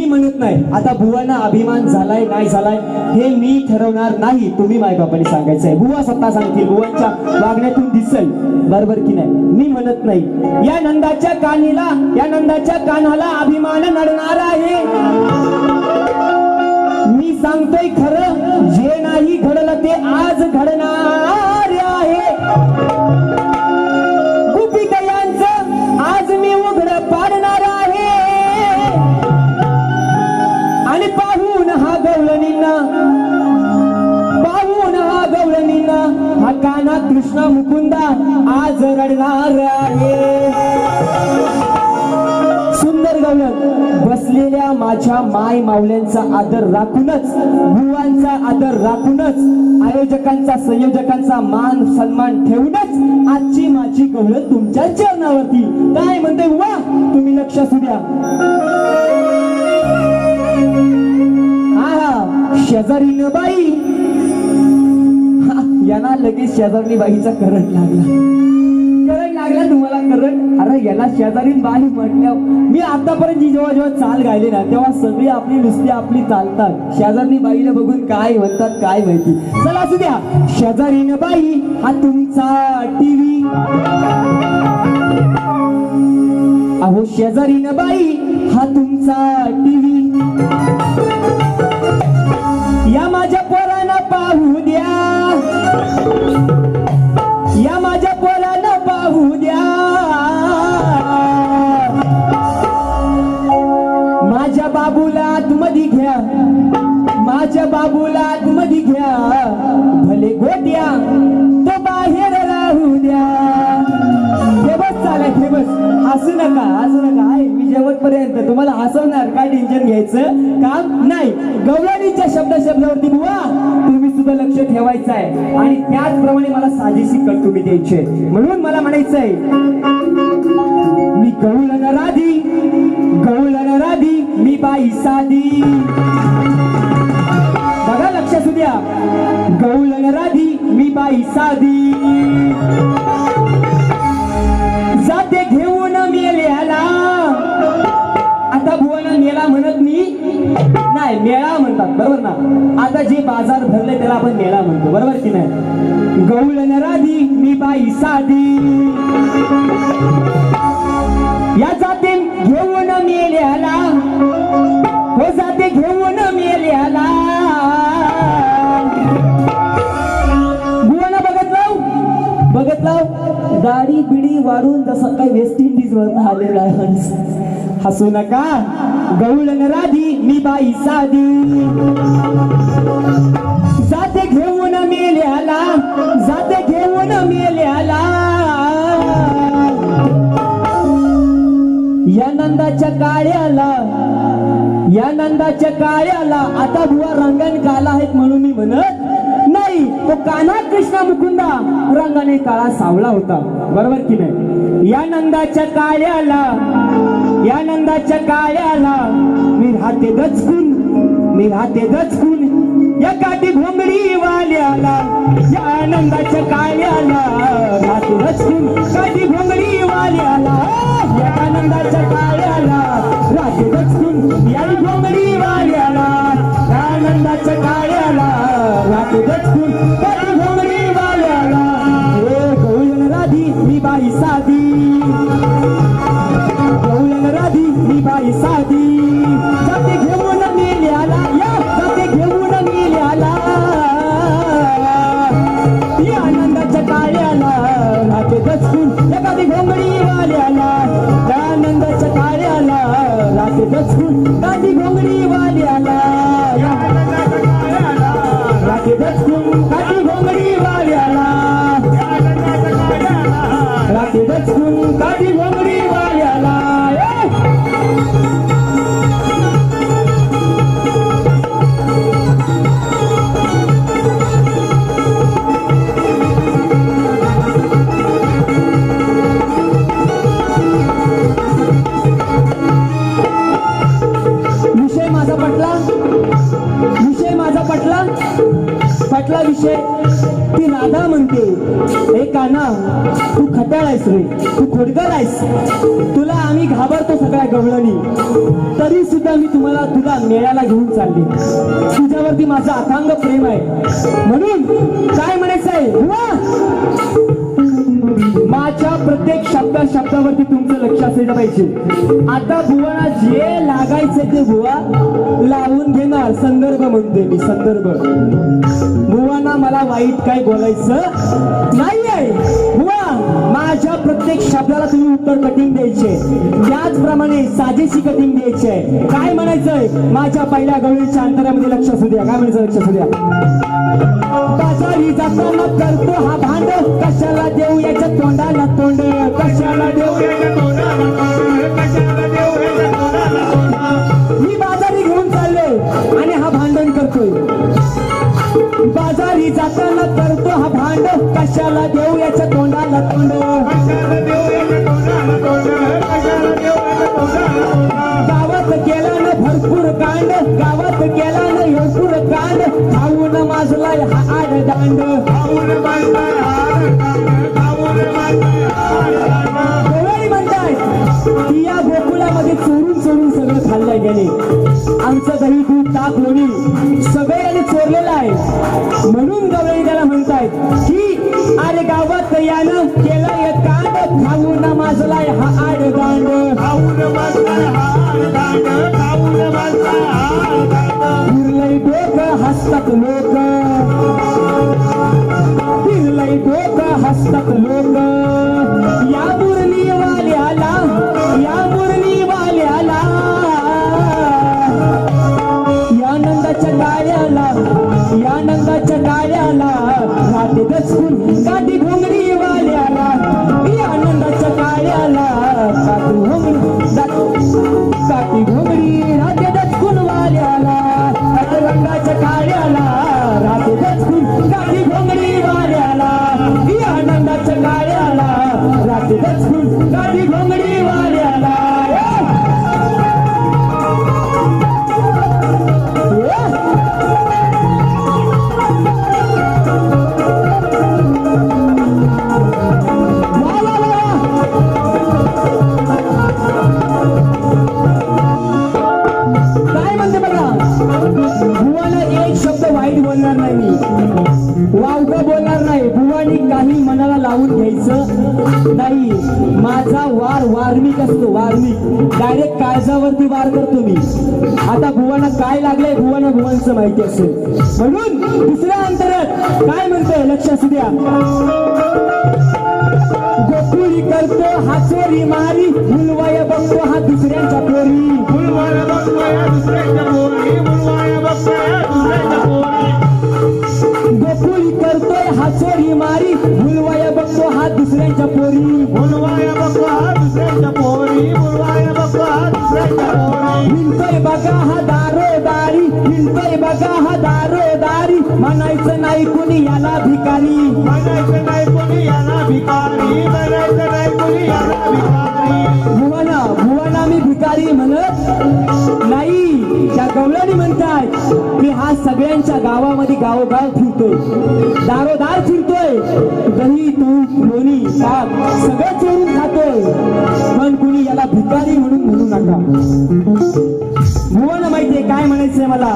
मी म्हणत नाही. आता बुवांना अभिमान झालाय नाही झालाय हे मी ठरवणार नाही. तुम्ही माय सांगायचं सांगायचंय बुवा स्वतः सांगतील बुवांच्या वागण्यातून दिसेल. बरोबर की नाही? मी म्हणत नाही. या नंदाच्या कानीला या नंदाच्या कानाला अभिमान नडणार आहे. मी सांगतोय खरं मुकुंदा आज रडणार आहे. सुंदर गवळण बसलेल्या माझ्या माय मावल्यांचा आदर राखूनच गुवांचा आदर राखूनच आयोजकांचा संयोजकांचा मान सन्मान ठेवूनच आजची माझी गवळण तुमच्या चरणावरती. काय म्हणते वा तुम्ही लक्ष असू द्या. हा शेजारीन बाई यांना लगेच शेजारी बाईचा करंट लागला. करंट लागला तुम्हाला करंट? अरे याला शेजारी बाई म्हटल्या मी आतापर्यंत जी जेव्हा जेव्हा चाल गायली ना तेव्हा सगळी आपली नुसती आपली चालतात. शेजारी बाईला बघून काय म्हणतात काय माहिती. चला असू द्या. शेजारीन बाई हा तुमचा टीव्ही. अहो शेजारीन बाई हा तुमचा टीव्ही. तुम्हाला काय टेन्शन घ्यायचं? काम नाही. गवळणीच्या शब्द शब्दावरती बुवा तुम्ही सुद्धा लक्ष ठेवायचं आहे. आणि त्याचप्रमाणे मला साजेशी कट तुम्ही द्यायचे म्हणून मला म्हणायचंय मी गवळण राधी गवळण राधी मी बाई साधी. बघा लक्ष सुद्या द्या. गवळण राधी मी बाई साधी. काय मेळा म्हणतात बरोबर ना? आता जे बाजार भरले त्याला आपण मेळा म्हणतो बरोबर की नाही? गौळ नराधी मी बाई साधी. या जाते घेऊन मेल्याला हो जाते घेऊन मेल्याला. बघत लाव बघत लाव. दाढी बिडी वाढून जसं काय वेस्ट इंडिज वरनं आलेला आहे. हसू नका. गवळण राधी मी बाई साधी. जाते घेऊन मेल्याला जाते घेऊन मेल्याला. या नंदाच्या काळ्याला या नंदाच्या काळ्याला आता बुवा रंगाने काला आहेत म्हणून मी म्हणत नाही. तो कान्हा कृष्णा मुकुंदा रंगाने काळा सावळा होता. बरोबर की नाही? या नंदाच्या काळ्याला या नंदाच्या काळ्याला मी राहते दचकून मी राहते दचकून या काठी भोंगडी वाल्याला या आनंदाच्या काळ्याला राहते दचकून काठी भोंगडी वाल्याला या आनंदाच्या काळ्याला राहते दचकून या भोंगडी वाल्याला या आनंदाच्या काळ्याला राहते दचकून राहते दचकून वाटला विषय. ती राधा म्हणते हे काना तू खट्याळ आहेस रे. तू खोडकर आहेस. तुला आम्ही घाबरतो सगळ्या गवळणी. तरी सुद्धा मी तुम्हाला तुला मेळ्याला घेऊन चालली. तुझ्यावरती माझं अथांग प्रेम आहे. म्हणून काय म्हणायचं आहे माझ्या प्रत्येक शब्द शब्दावरती तुमचं लावायचे आता भुवाला जे लागायचं ते भुवा लावून घेणार. संदर्भ म्हणते मी संदर्भ. भुवाना मला वाईट काय बोलायचं नाहीये. आहे माझ्या प्रत्येक शब्दाला तुम्ही उत्तर कटिंग द्यायचे. त्याचप्रमाणे साजेशी कटिंग द्यायचे. काय म्हणायचंय? माझ्या पहिल्या गवळीच्या अंतरामध्ये लक्ष असू द्या. काय म्हणायचं? लक्ष असू द्या. बाजारी जाताना करतो हा भांड. कशाला देऊ याच्या तोंडाला तोंड? कशाला देऊ मी बाजारी घेऊन चाललोय आणि हा भांडण करतोय. बाजारी जाताना करतो हा भांड. कशाला देऊ याच्या खाऊन माजलाय हा आड दांड कोवळी म्हणताय की या गोकुळामध्ये चोरून चोरून सगळं खाल्लंय गेले आमचं दही दूध ताक लोणी सगळे याने चोरलेलं आहे. म्हणून गवळी त्याला म्हणतायत की अरे गावात यानं केलंय कांड खाऊन माजलाय हा आड दांड फिरलंय डोकं हसतात लोक. फिरलंय डोकं हसतात लोक. या मुरलीवाल्याला या Let's माझा वार वार्मिक असतो वार्मिक. डायरेक्ट काळजावरती वार करतो मी. आता भुवाना काय लागलंय भुवाना बुवांचं माहिती असेल. म्हणून दुसऱ्या अंतरात काय म्हणतोय लक्ष असू द्या. गोकुळी करतो हा चोरी मारी मुलवाय बघतो हा दुसऱ्यांच्या पोरी. हिंडतोय बघा हा दारोदारी म्हणायचं नाही कुणी याला भिकारी. बनायचं नाही कोणी याला भिकारी. बनायचं नाही कोणी याला भिकारी. भुवाना भुवाना मी भिकारी म्हणत नाही. त्या गवळणी म्हणतात मी हा सगळ्यांच्या गावामध्ये गावोगाव फिरतोय. दारोदार फिरतोय. दही तूप लोणी ताक सगळं चोरून खातोय. पण कुणी याला भिकारी म्हणून म्हणू नका. भुवाना माहितीये काय म्हणायचंय मला?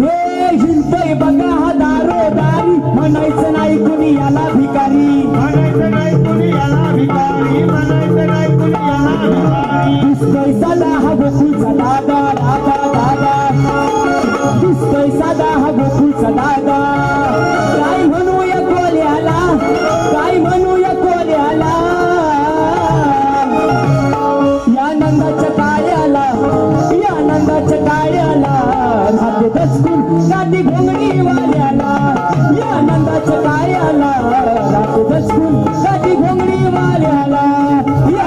हे हिंडतोय बघा हा दारोदारी. म्हणायचं नाही कुणी याला भिकारी. बनायचं नाही कोणी याला भिकारी. बनायचं नाही कोणी याला भिकारी. दिसतोय साधा हा ती घोंगडी वाल्याला या आनंदाच्या कार्याला दाखव बसकून ती घोंगडी वाल्याला या